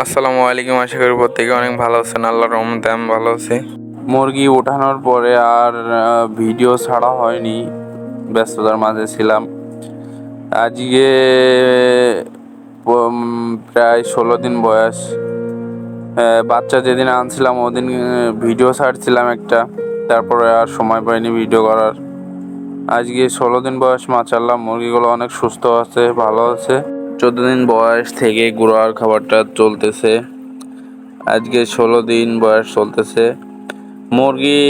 আসসালামু আলাইকুম, আশা করি প্রত্যেকে অনেক ভালো আছেন। আল্লাহর রহমতে আমি ভালো আছি। মুরগি ওঠানোর পরে আর ভিডিও ছাড়া হয়নি। ব্যস্ততার মাঝে ছিলাম। আজকে প্রায় ষোলো দিন বয়স। বাচ্চা যেদিন আনছিলাম, ওদিন ভিডিও ছাড়ছিলাম একটা। তারপরে আর সময় পাইনি ভিডিও করার। আজকে ষোলো দিন বয়স মাচাল্লাহ মুরগিগুলো অনেক সুস্থ আছে, ভালো আছে। চোদ্দ দিন বয়স থেকে গুঁড়ার খাবারটা চলতেছে। আজকে ষোলো দিন বয়স চলতেছে। মুরগি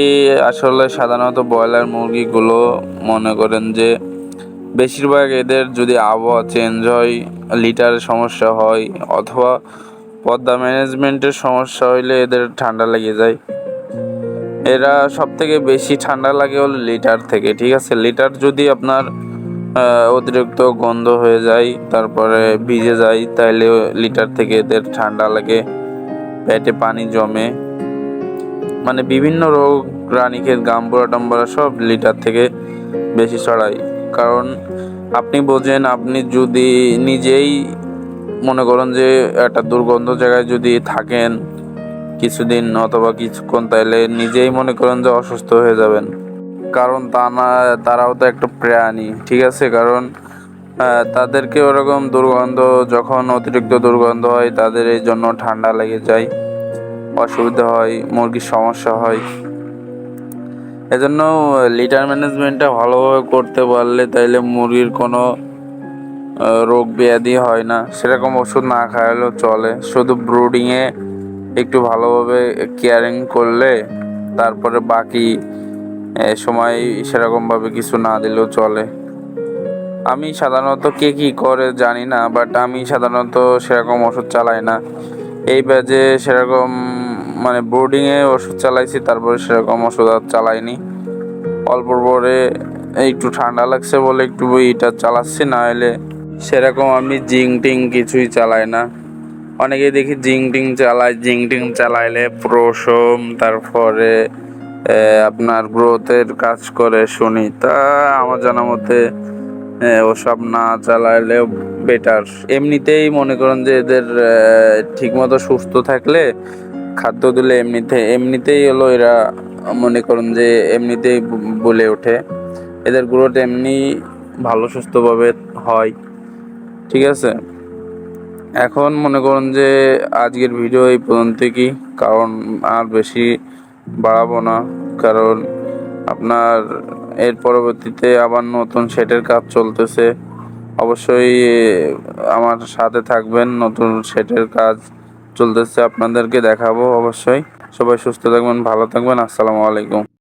আসলে সাধারণত ব্রয়লার মুরগিগুলো মনে করেন যে বেশিরভাগ এদের যদি আবহাওয়া চেঞ্জ হয়, লিটারের সমস্যা হয় অথবা পদ্মা ম্যানেজমেন্টের সমস্যা হইলে এদের ঠান্ডা লেগে যায়। এরা সব থেকে বেশি ঠান্ডা লাগে হলো লিটার থেকে, ঠিক আছে? লিটার যদি আপনার অতিরিক্ত গন্ধ হয়ে যায়, তারপরে ভিজে যায়, তাইলে লিটার থেকে এদের ঠান্ডা লাগে, পেটে পানি জমে। মানে বিভিন্ন রোগ রানীক্ষেত গাম্বুরা টাম্বুরা সব লিটার থেকে বেশি ছড়ায়। কারণ আপনি বোঝেন, আপনি যদি নিজেই মনে করেন যে একটা দুর্গন্ধ জায়গায় যদি থাকেন কিছুদিন অথবা কিছুক্ষণ, তাইলে নিজেই মনে করেন যে অসুস্থ হয়ে যাবেন। কারণ তা না, তারাও তো একটা প্রাণী, ঠিক আছে? কারণ তাদেরকে ওরকম দুর্গন্ধ, যখন অতিরিক্ত দুর্গন্ধ হয়, তাদের এই জন্য ঠান্ডা লেগে যায়, অসুবিধা হয়, মুরগির সমস্যা হয়। এজন্য লিটার ম্যানেজমেন্টটা ভালোভাবে করতে পারলে তাইলে মুরগির কোনো রোগ ব্যাধি হয় না। সেরকম ওষুধ না খাওয়ালেও চলে। শুধু ব্রুডিংয়ে একটু ভালোভাবে কেয়ারিং করলে, তারপরে বাকি সময় সেরকমভাবে কিছু না দিলেও চলে। আমি সাধারণত কে কী করে জানি না বাট আমি সাধারণত সেরকম ওষুধ চালাই না। এই ব্যাজে সেরকম মানে বোর্ডিংয়ে ওষুধ চালাইছি, তারপরে সেরকম ওষুধ আর চালাইনি। অল্প পরে একটু ঠান্ডা লাগছে বলে একটু ইটা চালাচ্ছি না হলে সেরকম আমি জিং টিং কিছুই চালাই না। অনেকে দেখি জিং টিং চালায় জিং টিং চালাইলে প্রসম তারপরে আপনার গ্রোথের কাজ করে শুনি। তা আমার জানা মতে ওসব না চালাইলে বেটার এমনিতেই মনে করেন যে এদের ঠিকমতো সুস্থ থাকলে খাদ্য দিলে এমনিতে, এমনিতেই হলো এরা মনে করেন যে এমনিতেই বলে ওঠে। এদের গ্রোথ এমনি ভালো, সুস্থভাবে হয়। ঠিক আছে? এখন মনে করুন যে আজকের ভিডিও এই পর্যন্ত কি? কারণ আর বেশি বাড়াবো না। কারণ আপনার এর পরবর্তীতে আবার নতুন সেটের কাজ চলতেছে। অবশ্যই আমার সাথে থাকবেন, নতুন সেটের কাজ চলতেছে। আপনাদেরকে দেখাবো অবশ্যই। সবাই সুস্থ থাকবেন, ভালো থাকবেন। আসসালামু আলাইকুম।